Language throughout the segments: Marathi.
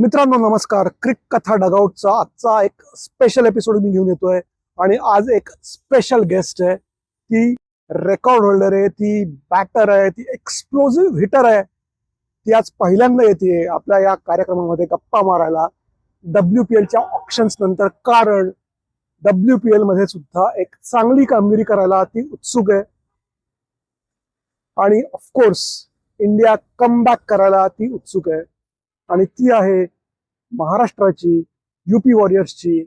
मित्रांनो नमस्कार. क्रिक कथा डगआउटचा आजचा एक स्पेशल एपिसोड मी घेऊन येतोय. आणि आज एक स्पेशल गेस्ट आहे. ती रेकॉर्ड होल्डर आहे ती बॅटर आहे ती एक्सप्लोजिव्ह हिटर आहे. ती आज पहिल्यांदा येते आपल्या या कार्यक्रमामध्ये गप्पा मारायला. डब्ल्यू पी एलच्या ऑप्शन्स नंतर कारण डब्ल्यू पी एलमध्ये सुद्धा एक चांगली कामगिरी करायला ती उत्सुक आहे. आणि ऑफकोर्स इंडिया कमबॅक करायला ती उत्सुक आहे. आणि ती आहे महाराष्ट्राची युपी वॉरियर्सची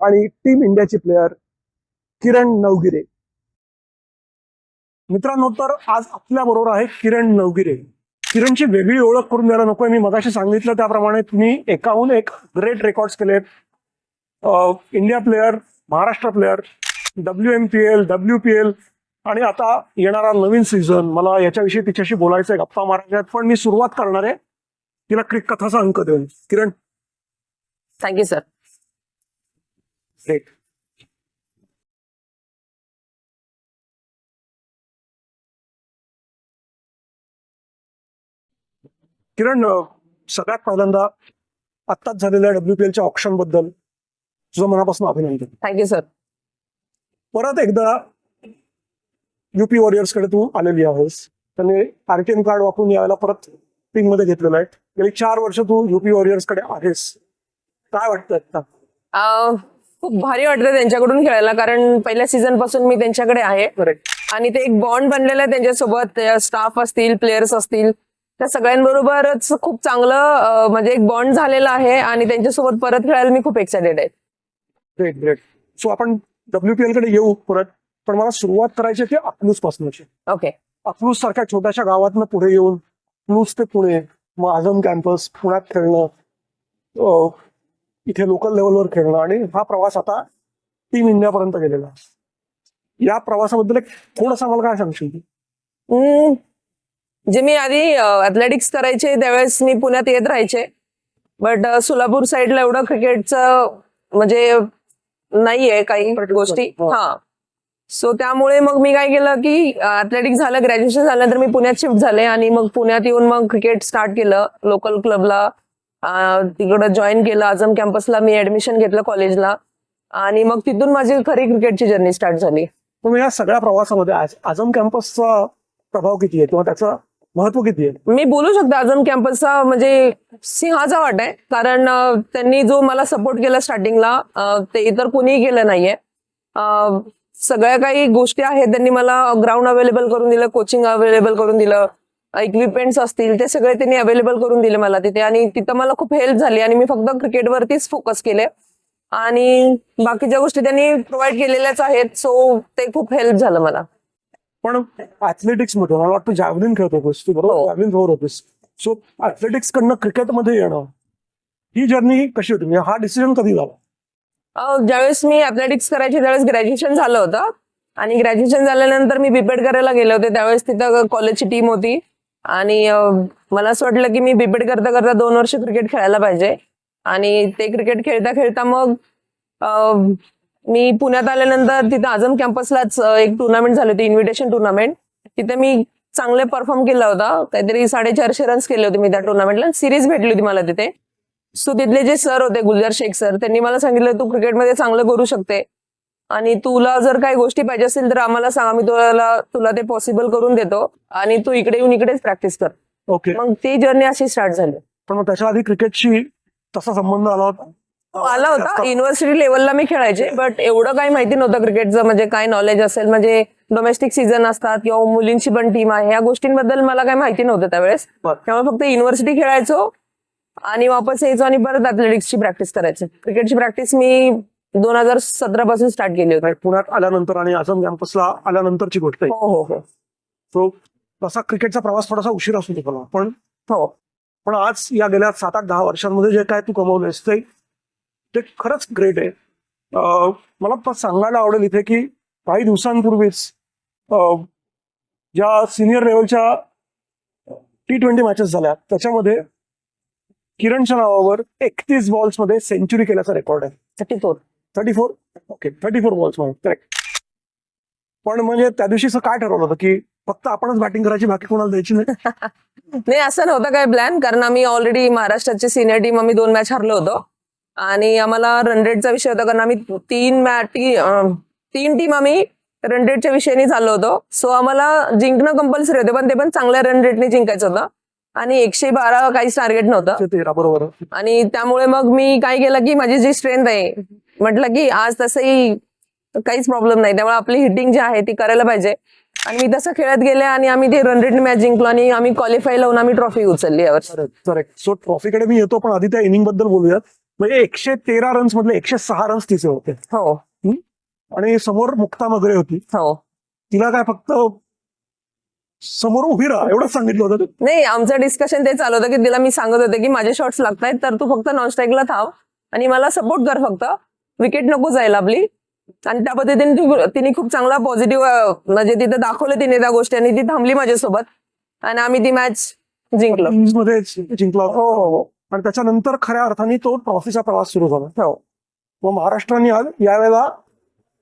आणि टीम इंडियाची प्लेयर किरण नवगिरे. मित्रांनो तर आज आपल्या बरोबर आहे किरण नवगिरे. किरणची वेगळी ओळख करून द्यायला नकोय मी मगाशी सांगितलं त्याप्रमाणे तुम्ही एकाहून एक ग्रेट रेकॉर्ड्स केलेत. India player Maharashtra player W M P L W P L आणि आता येणारा नवीन सीझन मला याच्याविषयी तिच्याशी बोलायचं आहे गप्पा मारायच्या आहेत पण मी सुरुवात करणार आहे तिला क्रिक कथाचा अंक देऊन. Kiran. Thank you sir great Kiran सगळ्यात पहिल्यांदा आत्ताच झालेल्या डब्ल्यू पी एलच्या ऑप्शनबद्दल तुझं मनापासून अभिनंदन. थँक्यू सर परत एकदा युपी वॉरियर्सकडे तू आलेली आहेस. त्यांनी आरटीएम कार्ड वापरून यायला परत टीममध्ये घेतलेलं आहे. गेली चार वर्ष तू युपी वॉरियर्सकडे आहेस. काय वाटतं आता? खूप भारी वाटतं त्यांच्याकडून खेळायला कारण पहिल्या सीझनपासून मी त्यांच्याकडे आहे. आणि ते एक बॉन्ड बनलेलं आहे त्यांच्यासोबत. स्टाफ असतील प्लेयर्स असतील त्या सगळ्यांबरोबरच खूप चांगलं म्हणजे एक बॉन्ड झालेला आहे आणि त्यांच्यासोबत परत खेळायला मी खूप एक्सायटेड आहे. ग्रेट ग्रेट सो आपण डब्ल्यू पी एलकडे येऊ परत. पण मला सुरुवात करायची ती अकलूज पासूनची. ओके अकलूज सारख्या छोट्याशा गावातनं पुढे येऊन अकलूज ते पुणे मग आझम कॅम्पस पुण्यात खेळणं इथे लोकल लेवलवर खेळणं आणि हा प्रवास आता टीम इंडियापर्यंत गेलेला आहे. या प्रवासाबद्दल एक थोडंसं मला काय सांगशील जे मी आधी अथलेटिक्स करायचे त्यावेळेस मी पुण्यात येत राहायचे. बट सोलापूर साईडला एवढं क्रिकेटचं म्हणजे नाहीये काही गोष्टी. हो. सो त्यामुळे मग मी काय केलं की अथलेटिक्स झालं ग्रॅज्युएशन झाल्यानंतर मी पुण्यात शिफ्ट झाले आणि मग पुण्यात येऊन मग क्रिकेट स्टार्ट केलं लोकल क्लबला तिकडं जॉईन केलं आझम कॅम्पसला मी ऍडमिशन घेतलं कॉलेजला आणि मग तिथून माझी खरी क्रिकेटची जर्नी स्टार्ट झाली. पण या सगळ्या प्रवासामध्ये आझम कॅम्पसचा प्रभाव किती आहे? किंवा त्याचं महत्त्व किती आहे? मी बोलू शकते आझम कॅम्पसचा म्हणजे सिंहाचा वाट आहे. कारण त्यांनी जो मला सपोर्ट केला स्टार्टिंगला ते इतर कुणीही केलं नाहीये. सगळ्या काही गोष्टी आहेत. त्यांनी मला ग्राउंड अवेलेबल करून दिलं कोचिंग अवेलेबल करून दिलं इक्विपमेंट्स असतील ते सगळे त्यांनी अवेलेबल करून दिले मला तिथे. आणि तिथं मला खूप हेल्प झाली आणि मी फक्त क्रिकेटवरतीच फोकस केले. आणि बाकीच्या गोष्टी त्यांनी प्रोव्हाइड केलेल्याच आहेत. सो ते खूप हेल्प झालं मला. पण ऍथलेटिक्समध्ये मला वाटतं जॅव्हलिन खेळत होतीस तू बरोबर. जॅव्हलिन थ्रोवर होतीस. सो ऍथलेटिक्स कडनं क्रिकेटमध्ये येणं ही जर्नी कशी होती? म्हणजे हा डिसिजन कधी झाला? ज्यावेळेस मी अथलेटिक्स करायची त्यावेळेस ग्रॅज्युएशन झालं होतं. आणि ग्रॅज्युएशन झाल्यानंतर मी बीपेड करायला गेले होते. त्यावेळेस तिथं कॉलेजची टीम होती. आणि मला असं वाटलं की मी बीपेड करता करता दोन वर्ष क्रिकेट खेळायला पाहिजे. आणि ते क्रिकेट खेळता खेळता मग मी पुण्यात आल्यानंतर तिथं आझम कॅम्पसलाच एक टुर्नामेंट झाली होती इन्व्हिटेशन टुर्नामेंट तिथे मी चांगले परफॉर्म केला होता. काहीतरी साडेचारशे रन्स केले होते मी त्या टुर्नामेंटला सिरीज भेटली होती मला तिथे. सो तिथले जे सर होते गुलजार शेख सर त्यांनी मला सांगितलं तू क्रिकेटमध्ये चांगलं करू शकते. आणि तुला जर काही गोष्टी पाहिजे असतील तर आम्हाला सांग. आम्ही तुला तुला ते पॉसिबल करून देतो. आणि तू इकडे येऊन इकडेच प्रॅक्टिस कर. ओके मग ती जर्नी अशी स्टार्ट झाली. पण मग त्याच्या आधी क्रिकेटशी तसा संबंध आला होता? हो, आला होता. युनिव्हर्सिटी लेवलला मी खेळायचे. बट एवढं काही माहिती नव्हतं क्रिकेटचं म्हणजे काय नॉलेज असेल? म्हणजे डोमेस्टिक सीझन असतात किंवा मुलींची पण टीम आहे. या गोष्टींबद्दल मला काही माहिती नव्हतं त्यावेळेस. त्यामुळे फक्त युनिव्हर्सिटी खेळायचो. आणि वापस यायचो आणि परत अथलेटिक्सची प्रॅक्टिस करायची. क्रिकेटची प्रॅक्टिस मी दोन हजार सतरा पासून स्टार्ट केली होती. पुण्यात आल्यानंतर आणि आझम कॅम्पसला आल्यानंतरची गोष्ट आहे. हो हो हो. सो तसा क्रिकेटचा प्रवास थोडासा उशीर असू मला पण हो. पण आज या गेल्या सात आठ दहा वर्षांमध्ये जे काय तू कमवलंयस ते ते खरंच ग्रेट आहे. मला सांगायला आवडेल इथे की काही दिवसांपूर्वीच ज्या सिनियर लेवलच्या टी ट्वेंटी मॅचेस झाल्या त्याच्यामध्ये किरणच्या नावावर एकतीस बॉल्समध्ये सेंचुरी केल्याचा रेकॉर्ड आहे. Thirty four thirty four okay thirty four बॉल्समध्ये. Correct पण म्हणजे त्या दिवशीचं काय ठरवलं होतं की फक्त आपणच बॅटिंग करायची बाकी कोणाला द्यायची नाही? नाही असं नव्हतं काय प्लॅन कारण आम्ही ऑलरेडी महाराष्ट्राची सिनियर टीम आम्ही दोन मॅच हरलो होतो. आणि आम्हाला रन रेटचा विषय होता कारण आम्ही तीन मॅच तीन टीम आम्ही रन रेटच्या विषयाने चाललो होतो. सो आम्हाला जिंकणं कंपल्सरी होते पण ते पण चांगल्या रन रेटने जिंकायचं होतं. आणि एकशे बारा काहीच टार्गेट नव्हतं. तेरा बरोबर. आणि त्यामुळे मग मी काय केलं की माझी जी स्ट्रेंथ आहे म्हटलं की आज तसंही काहीच प्रॉब्लेम नाही. त्यामुळे आपली हिटिंग जी आहे ती करायला पाहिजे. आणि मी तसं खेळत गेले आणि आम्ही ते रन रेट मॅच जिंकलो आणि आम्ही क्वालिफाय लावून आम्ही ट्रॉफी उचलली करेक्ट सो ट्रॉफीकडे मी येतो पण आधी त्या इनिंगबद्दल बोलूयात. म्हणजे एकशे तेरा रन्स मधले एकशे सहा रन्स तिचे होते. हो? आणि समोर मुक्ता मगरे होती. हो. तिला काय फक्त समोर उभी राहा एवढंच सांगितलं होतं नाही आमचं डिस्कशन ते चालू होतं की तिला मी सांगत होते की माझे शॉट्स लागतायत तर तू फक्त नॉन स्ट्राईकला थांब आणि मला सपोर्ट कर फक्त. विकेट नको जायला आपली. आणि त्या पद्धतीने तिने खूप चांगला पॉझिटिव्ह म्हणजे तिथे दाखवलं तिने त्या गोष्टी आणि ती थांबली माझ्यासोबत. आणि आम्ही ती मॅच जिंकलो. मध्ये जिंकला. हो हो हो. आणि त्याच्यानंतर खऱ्या अर्थाने तो ट्रॉफीचा प्रवास सुरू झाला. हो. व महाराष्ट्राने आज यावेळेला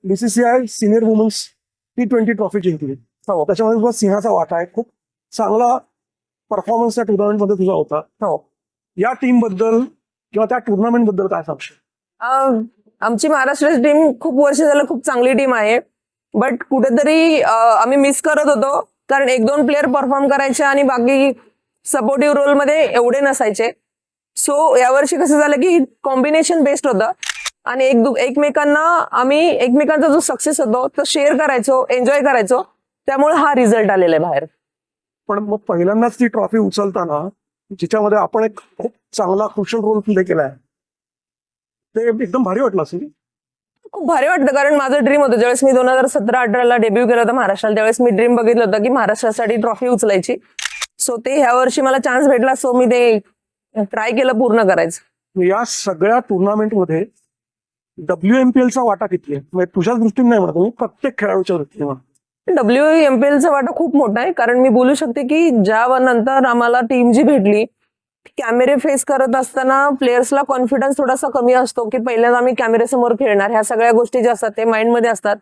BCCI senior women's T twenty trophy जिंकली. त्याच्यामध्ये तुझा सिंहाचा वाटा आहे. खूप चांगला परफॉर्मन्स त्या टुर्नामेंटमध्ये तुझा होता. हो. या टीमबद्दल किंवा त्या टुर्नामेंटबद्दल काय सांगशील? आमची महाराष्ट्राची टीम खूप वर्ष झालं खूप चांगली टीम आहे. बट कुठेतरी आम्ही मिस करत होतो. कारण एक दोन प्लेअर परफॉर्म करायचे आणि बाकी सपोर्टिव्ह रोलमध्ये एवढे नसायचे. सो यावर्षी कसं झालं की कॉम्बिनेशन बेस्ट होतं. आणि एक एकमेकांना आम्ही एकमेकांचा जो सक्सेस होतो तो शेअर करायचो एन्जॉय करायचो. त्यामुळे हा रिझल्ट आलेला आहे बाहेर. पण मग पहिल्यांदाच ती ट्रॉफी उचलताना जिच्यामध्ये आपण एक खूप चांगला क्रुशल रोल प्ले केलाय. ते एकदम भारी वाटलं असेल. खूप भारी वाटतं कारण माझं ड्रीम होतं. ज्यावेळेस मी दोन हजार सतरा अठराला डेब्यू केलं होतं महाराष्ट्राला त्यावेळेस मी ड्रीम बघितलं होतं की महाराष्ट्रासाठी ट्रॉफी उचलायची. सो ते ह्या वर्षी मला चान्स भेटला सो मी ते ट्राय केलं पूर्ण करायचं. या सगळ्या टुर्नामेंटमध्ये डब्ल्यू एम पी एलचा वाटा किती आहे? म्हणजे तुझ्याच दृष्टीने नाही म्हणत मी प्रत्येक खेळाडूच्या दृष्टीने म्हणतो. डब्ल्यू एम पी एलचा वाटा खूप मोठा आहे. कारण मी बोलू शकते की ज्या नंतर आम्हाला टीम जी भेटली कॅमेरे फेस करत असताना प्लेयर्सला कॉन्फिडन्स थोडासा कमी असतो की पहिल्यांदा आम्ही कॅमेऱ्यासमोर खेळणार. ह्या सगळ्या गोष्टी ज्या असतात ते माइंडमध्ये असतात.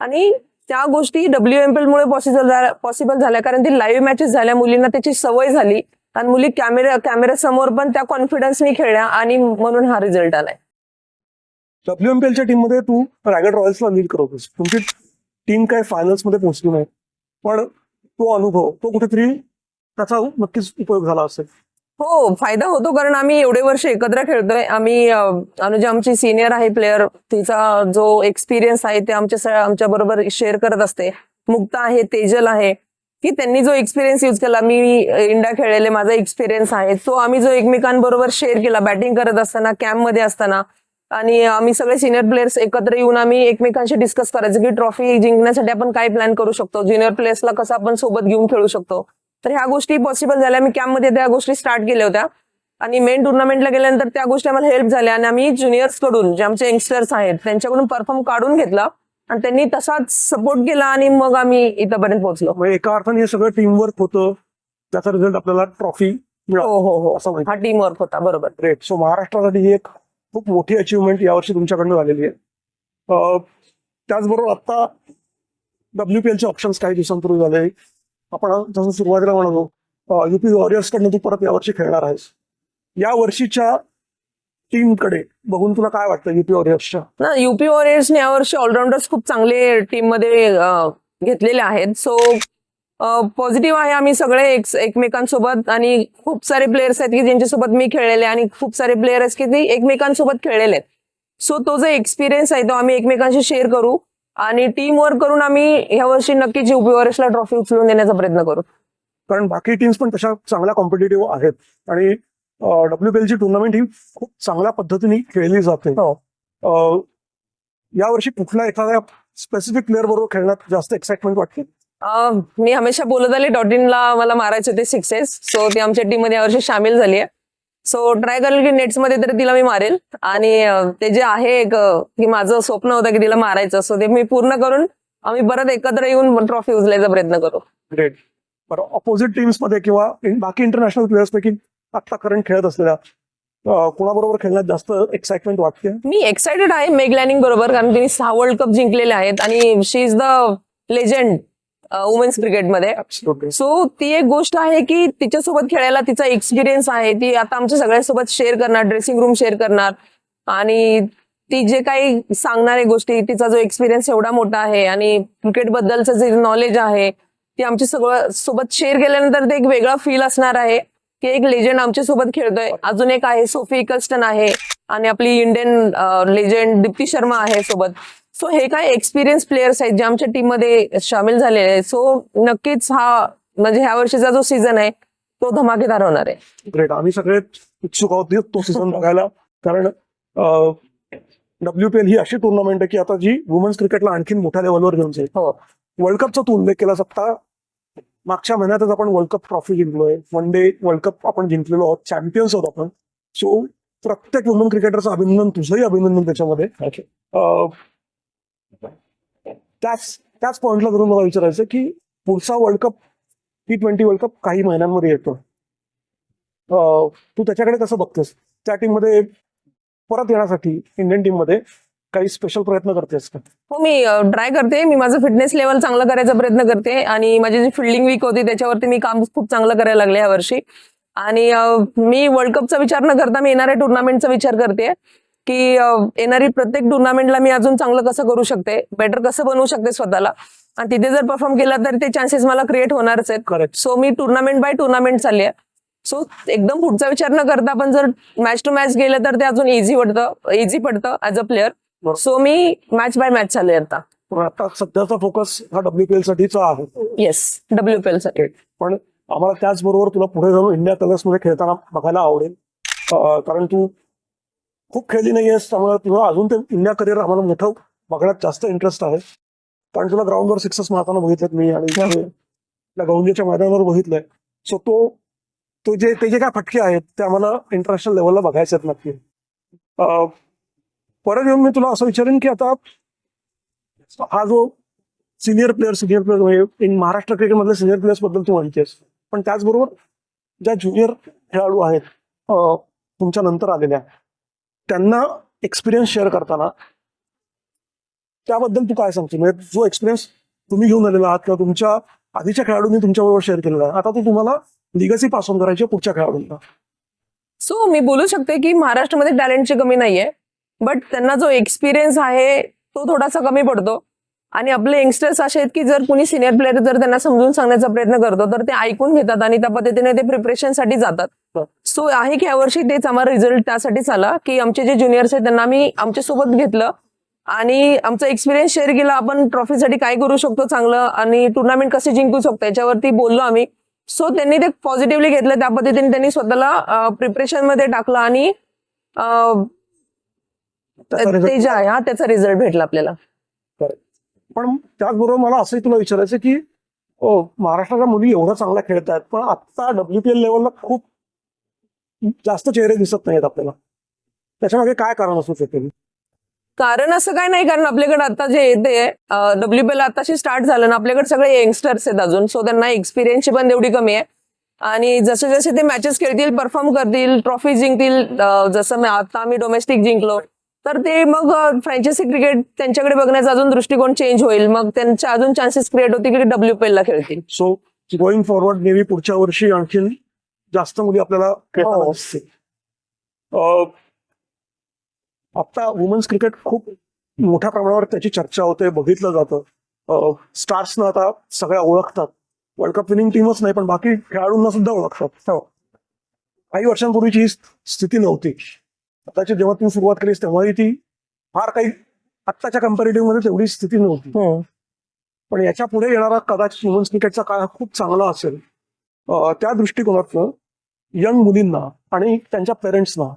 आणि त्या गोष्टी डब्ल्यू एम पी एलमुळे पॉसिबल झाल्या पॉसिबल झाल्या. कारण ती लाईव्ह मॅचेस झाल्या. मुलींना त्याची सवय झाली. आणि मुली कॅमेरा कॅमेऱ्यासमोर पण त्या कॉन्फिडन्सनी खेळल्या आणि म्हणून हा रिझल्ट आलाय. डब्ल्यू एम पी एलच्या टीममध्ये तू रायगड रॉयल्सला लीड करत तुमची टीम काय फायनल्समध्ये पोहोचली नाही. पण तो अनुभव तो कुठेतरी त्याचा नक्कीच उपयोग झाला असेल. हो फायदा होतो कारण आम्ही एवढे वर्ष एकत्र खेळतोय. आम्ही अनुजा आमची सिनियर आहे प्लेअर तिचा जो एक्सपिरियन्स आहे ते आमच्या आमच्या बरोबर शेअर करत असते. मुक्ता आहे तेजल आहे की त्यांनी जो एक्सपिरियन्स यूज केला. मी इंडिया खेळलेले माझा एक्सपिरियन्स आहे. तो आम्ही जो एकमेकांबरोबर शेअर केला बॅटिंग करत असताना कॅम्पमध्ये असताना आणि आम्ही सगळे सिनियर प्लेयर्स एकत्र येऊन आम्ही एकमेकांशी डिस्कस करायचं की ट्रॉफी जिंकण्यासाठी आपण काय प्लॅन करू शकतो? ज्युनियर प्लेयर्सला कसं आपण सोबत घेऊन खेळू शकतो? तर ह्या गोष्टी पॉसिबल झाल्या. मी कॅम्पमध्ये त्या गोष्टी स्टार्ट केल्या होत्या. आणि मेन टुर्नामेंटला गेल्यानंतर त्या गोष्टी आम्हाला हेल्प झाल्या. आणि आम्ही ज्युनियर्सकडून जे आमचे यंगस्टर्स आहेत त्यांच्याकडून परफॉर्म काढून घेतला. आणि त्यांनी तसाच सपोर्ट केला आणि मग आम्ही इथपर्यंत पोहोचलो. एका अर्थाने हे सगळं टीमवर्क होतं. त्याचा रिझल्ट आपल्याला ट्रॉफी मिळाला. हो हो हो. हा टीम वर्क होता. बरोबर. ग्रेट सो महाराष्ट्रासाठी एक खूप मोठी अचिव्हमेंट यावर्षी तुमच्याकडनं झालेली आहे. त्याचबरोबर आता डब्ल्यू पी एलचे ऑप्शन्स काही दिवसांपूर्वी झाले. आपण जसं सुरुवातीला म्हणालो युपी वॉरियर्सकडनं तू परत यावर्षी खेळणार आहेस. या वर्षीच्या टीमकडे बघून तुला काय वाटतं युपी वॉरियर्सच्या ना युपी वॉरियर्सने यावर्षी ऑलराऊंडर्स खूप चांगले टीममध्ये घेतलेले आहेत. सो पॉझिटिव्ह आहे आम्ही सगळे एक- एकमेकांसोबत आणि खूप सारे प्लेयर्स आहेत की ज्यांच्यासोबत मी खेळलेले आणि खूप सारे प्लेयर आहेत की ते एकमेकांसोबत खेळलेले आहेत. सो तो जो एक्सपिरियन्स आहे तो आम्ही एकमेकांशी शेअर करू आणि टीम वर्क करून आम्ही ह्या वर्षी नक्कीच वॉरियर्सला ट्रॉफी उचलून देण्याचा प्रयत्न करू. कारण बाकी टीम्स पण तशा चांगल्या कॉम्पिटेटिव्ह आहेत. आणि डब्ल्यू पी एलची टुर्नामेंट ही खूप चांगल्या पद्धतीने खेळली जाते. हो. यावर्षी कुठल्या एखाद्या स्पेसिफिक प्लेअर बरोबर खेळण्यात जास्त एक्साइटमेंट वाटते? मी हमेशा बोलत आले डॉट इनला मला मारायचे होते सिक्सेस सो ती आमच्या टीममध्ये यावर्षी सामील झाली आहे. सो ट्राय करेल की नेट्समध्ये तरी तिला मी मारेल. आणि ते जे आहे एक की माझं स्वप्न होतं की तिला मारायचं. सो ते मी पूर्ण करून आम्ही परत एकत्र येऊन ट्रॉफी उचलायचा प्रयत्न करू. ग्रेट बरं ऑपोजिट टीम्समध्ये किंवा बाकी इंटरनॅशनल प्लेयर्स पैकी आता करंट खेळत असलेल्या कोणाबरोबर खेळण्यात जास्त एक्साइटमेंट वाटते? मी एक्साइटेड आहे मेग लॅनिंग बरोबर कारण तिने सहा वर्ल्ड कप जिंकलेले आहेत. आणि she is the legend women's क्रिकेटमध्ये. सो ती एक गोष्ट आहे की तिच्यासोबत खेळायला तिचा एक्सपिरियन्स आहे. ती आता आमच्या सगळ्यांसोबत शेअर करणार ड्रेसिंग रूम शेअर करणार. आणि ती जे काही सांगणार आहे गोष्टी तिचा जो एक्सपिरियन्स एवढा मोठा आहे आणि क्रिकेट बद्दलचं जे नॉलेज आहे ती आमच्या सगळं सोबत शेअर केल्यानंतर ते एक वेगळा फील असणार आहे की एक लेजंड आमच्यासोबत खेळतोय. अजून एक आहे सोफी इकल्स्टन आहे आणि आपली इंडियन लेजंड दीप्ती शर्मा आहे सोबत. सो हे काय एक्सपिरियन्स प्लेयर्स आहेत जे आमच्या टीममध्ये सामील झालेले आहेत. सो नक्कीच हा म्हणजे ह्या वर्षीचा जो सीझन आहे तो धमाकेदार होणार आहे. ग्रेट आम्ही सगळे उत्सुक आहोत तो सीझन बघायला. कारण डब्ल्यू पी एल ही अशी टुर्नामेंट आहे की आता जी वुमन्स क्रिकेटला आणखीन मोठ्या लेवलवर घेऊन जाईल हो. वर्ल्ड कपचा तू उल्लेख केला आता मागच्या महिन्यातच आपण वर्ल्ड कप ट्रॉफी जिंकलोय. वन डे वर्ल्ड कप आपण जिंकलेलो आहोत. चॅम्पियन्स आहोत आपण. सो प्रत्येक वुमन क्रिकेटरचं अभिनंदन तुझंही अभिनंदन त्याच्यामध्ये. त्याच त्याच पॉइंटला धरून मला विचारायचं की पुढचा world cup T twenty world cup काही महिन्यांमध्ये येतो तू त्याच्याकडे कसं बघतेस? त्या टीममध्ये परत येण्यासाठी इंडियन टीममध्ये काही स्पेशल प्रयत्न करतेस का? हो मी ट्राय करते. मी माझं फिटनेस लेवल चांगलं करायचा प्रयत्न करते. आणि माझी जी फिल्डिंग वीक होती त्याच्यावरती मी काम खूप चांगलं करायला लागले या वर्षी. आणि मी वर्ल्ड कपचा विचार न करता मी येणाऱ्या टुर्नामेंटचा विचार करते. की येणारी प्रत्येक टुर्नामेंटला मी अजून चांगलं कसं करू शकते? बेटर कसं बनवू शकते स्वतःला? आणि तिथे जर परफॉर्म केला तर ते चान्सेस मला क्रिएट होणारच आहेत. सो मी टुर्नामेंट बाय टुर्नामेंट चालली आहे. सो एकदम पुढचा विचार न करता आपण जर मॅच टू मॅच गेलं तर ते अजून इझी पडतं इझी पडतं ऍज अ प्लेअर. सो मी मॅच बाय मॅच चालू आहे आता. पण आता सध्याचा फोकस हा डब्ल्यू पी एल साठीचा आहे. येस डब्ल्यू पी एलसाठी. पण आम्हाला त्याचबरोबर तुला पुढे जाऊन इंडिया कलर्समध्ये खेळताना बघायला आवडेल. कारण तू खूप खेळली नाहीयेस त्यामुळे तुला अजून ते इंडिया करिअर आम्हाला मोठं बघण्यात जास्त इंटरेस्ट आहे. कारण तुला ग्राउंडवर सिक्सेस मारताना बघितलेत मी आणि त्या मैदानावर बघितलंय. सो तो तो जे ते जे काय फटके आहेत ते आम्हाला इंटरनॅशनल लेवलला बघायचे आहेत नक्की. परत येऊन मी तुला असं विचारेन की आता हा जो senior player senior player in Maharashtra क्रिकेटमधल्या senior प्लेयर्सबद्दल तू म्हणतेस पण त्याचबरोबर ज्या ज्युनियर खेळाडू आहेत तुमच्या नंतर आलेल्या त्यांना एक्सपिरियन्स शेअर करताना त्याबद्दल तू काय सांगतो म्हणजे जो एक्सपिरियन्स तुम्ही घेऊन आलेला आहात किंवा तुमच्या आधीच्या खेळाडूंनी तुमच्याबरोबर शेअर केलेला आहे आता तो तुम्हाला लिगसी पास ऑन करायची पुढच्या खेळाडूंना. सो मी बोलू शकते की महाराष्ट्रामध्ये टॅलेंटची कमी नाहीये बट त्यांना जो एक्सपिरियन्स आहे तो थोडासा कमी पडतो. आणि आपले यंगस्टर्स असे आहेत की जर कुणी सिनियर प्लेअर जर त्यांना समजून सांगण्याचा प्रयत्न करतो तर ते ऐकून घेतात आणि त्या पद्धतीने ते प्रिपरेशनसाठी जातात. सो आहे की यावर्षी तेच आम्हाला रिझल्ट त्यासाठीच आला की आमचे जे ज्युनियर्स आहेत त्यांना आम्ही आमच्यासोबत घेतलं. आणि आमचा एक्सपिरियन्स शेअर केला आपण ट्रॉफीसाठी काय करू शकतो चांगलं आणि टुर्नामेंट कसे जिंकू शकतो याच्यावरती बोललो आम्ही. सो त्यांनी ते पॉझिटिव्हली घेतलं त्या पद्धतीने त्यांनी स्वतःला प्रिपरेशनमध्ये टाकलं आणि ते जे आहे हा त्याचा रिझल्ट भेटला आपल्याला. पण त्याचबरोबर मला असंही तुला विचारायचं की महाराष्ट्राच्या मुली एवढं चांगल्या खेळत आहेत पण आता डब्ल्यू पी एल लेवलला खूप जास्त चेहरे दिसत नाहीत आपल्याला. त्याच्यामागे काय कारण असू शकेल? कारण असं काय नाही कारण आपल्याकडे आता जे येते डब्ल्यू पी एल आताशी स्टार्ट झालं ना आपल्याकडे सगळे यंगस्टर्स आहेत अजून. सो त्यांना एक्सपिरियन्सची पण तेवढी कमी आहे. आणि जसे जसे ते मॅचेस खेळतील परफॉर्म करतील ट्रॉफी जिंकतील जसं आता आम्ही डोमेस्टिक जिंकलो तर ते मग फ्रँचायसी क्रिकेट त्यांच्याकडे बघण्याचा अजून दृष्टिकोन चेंज होईल. मग त्यांच्या अजून चान्सेस क्रिएट होतील की डब्ल्यू पी ला खेळतील. So going forward maybe पुढच्या वर्षी आणखीन जास्त मुली आपल्याला हो. आता वुमन्स क्रिकेट खूप मोठ्या प्रमाणावर त्याची चर्चा होते बघितलं जातं. स्टार्सना आता सगळ्या ओळखतात. वर्ल्ड कप विनिंग टीमच नाही पण बाकी खेळाडूंना सुद्धा ओळखतात. हो. काही वर्षांपूर्वीची ही स्थिती नव्हती. आताची जेव्हा तू सुरुवात केलीस तेव्हाही ती फार काही आत्ताच्या कम्पॅरेटिव्हमध्ये तेवढी स्थिती नव्हती. पण याच्यापुढे येणारा कदाचित वुमन्स क्रिकेटचा काळ हा खूप चांगला असेल. त्या दृष्टिकोनातनं यंग मुलींना आणि त्यांच्या पेरेंट्सना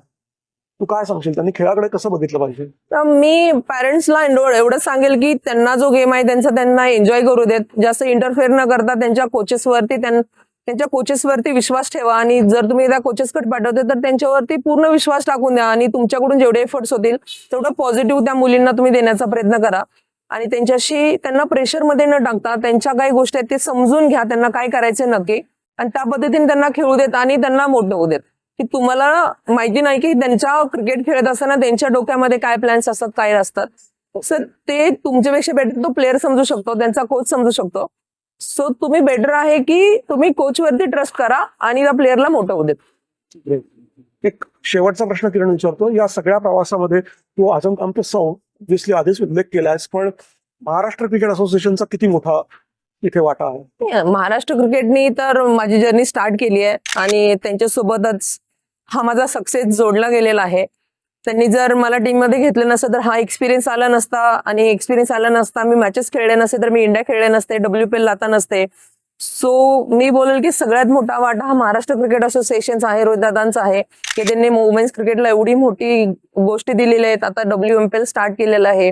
तू काय सांगशील? त्यांनी खेळाकडे कसं बघितलं पाहिजे? तर मी पॅरेंट्सला एवढं सांगेल की त्यांना जो गेम आहे त्यांचा त्यांना एन्जॉय करू देत. जास्त इंटरफेअर न करता त्यांच्या कोचेसवरती त्यांच्या कोचेसवरती विश्वास ठेवा आणि जर तुम्ही त्या कोचेसकडे पाठवते तर त्यांच्यावरती पूर्ण विश्वास टाकून द्या आणि तुमच्याकडून जेवढे एफर्ट्स होतील तेवढं पॉझिटिव्ह त्या मुलींना तुम्ही देण्याचा प्रयत्न करा. आणि त्यांच्याशी त्यांना प्रेशरमध्ये न टाकता त्यांच्या काही गोष्टी आहेत ते समजून घ्या त्यांना काय करायचं नक्की. आणि त्या पद्धतीने त्यांना खेळू देत आणि त्यांना मोठं होऊ देत. की तुम्हाला माहिती नाही की त्यांच्या क्रिकेट खेळत असताना त्यांच्या डोक्यामध्ये काय प्लॅन्स असतात काय असतात. सर ते तुमच्यापेक्षा बेटर तो प्लेअर समजू शकतो त्यांचा कोच समजू शकतो. सो तुम्ही बेटर आहे की तुम्ही कोचवरती ट्रस्ट करा आणि त्या प्लेअरला मोठं होऊ देत. एक शेवटचा प्रश्न किरण विचारतो. या सगळ्या प्रवासामध्ये तू अजून खानचा ऑब्विसली आधीच उल्लेख केलायस पण महाराष्ट्र क्रिकेट असोसिएशनचा किती मोठा इथे वाटा आहे. महाराष्ट्र क्रिकेटनी तर माझी जर्नी स्टार्ट केली आहे आणि त्यांच्यासोबतच हा माझा सक्सेस जोडला गेलेला आहे. त्यांनी जर मला टीममध्ये घेतलं नसतं तर हा एक्सपिरियन्स आला नसता आणि एक्सपिरियन्स आला नसता मी मॅचेस खेळले नसते तर मी इंडिया खेळले नसते डब्ल्यू पी एल लाता नसते. सो मी बोलेल की सगळ्यात मोठा वाटा हा महाराष्ट्र क्रिकेट असोसिएशनचा आहे रोहितदादांचा आहे की त्यांनी वुमेन्स क्रिकेटला एवढी मोठी गोष्टी दिलेल्या आहेत. आता W M P L start केलेलं आहे.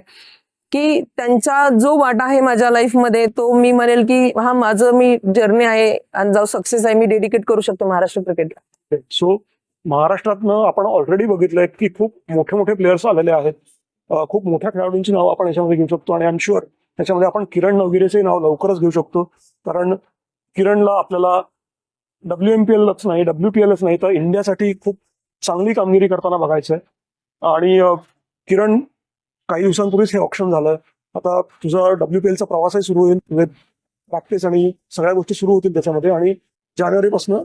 की त्यांचा जो वाटा आहे माझ्या लाईफमध्ये तो मी म्हणेल की हा माझं मी जर्नी आहे आणि जाऊ सक्सेस आहे मी डेडिकेट करू शकतो महाराष्ट्र क्रिकेटला सो महाराष्ट्रातनं आपण ऑलरेडी बघितलंय की खूप मोठे मोठे प्लेयर्स आलेले आहेत. खूप मोठ्या खेळाडूंची नाव आपण याच्यामध्ये घेऊ शकतो आणि आय एम शुअर त्याच्यामध्ये आपण किरण नवगिरेचे नाव लवकरच घेऊ शकतो. कारण किरणला आपल्याला डब्ल्यू एम पी एलच नाही डब्ल्यू पी एलच नाही तर इंडियासाठी खूप चांगली कामगिरी करताना बघायचंय. आणि किरण काही दिवसांपूर्वीच हे ऑप्शन झालं. आता तुझा डब्ल्यू पी एलचा प्रवासही सुरू होईल. विथ प्रॅक्टिस आणि सगळ्या गोष्टी सुरू होतील त्याच्यामध्ये. आणि जानेवारीपासून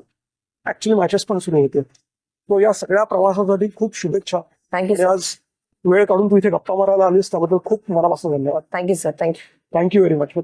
ऍक्च्युली मॅचेस पण सुरू होते तो या सगळ्या प्रवासासाठी खूप शुभेच्छा. थँक्यू आज वेळ काढून तू इथे गप्पा मारायला आलीस त्याबद्दल खूप मनापासून धन्यवाद. Thank you sir thank you thank you very much for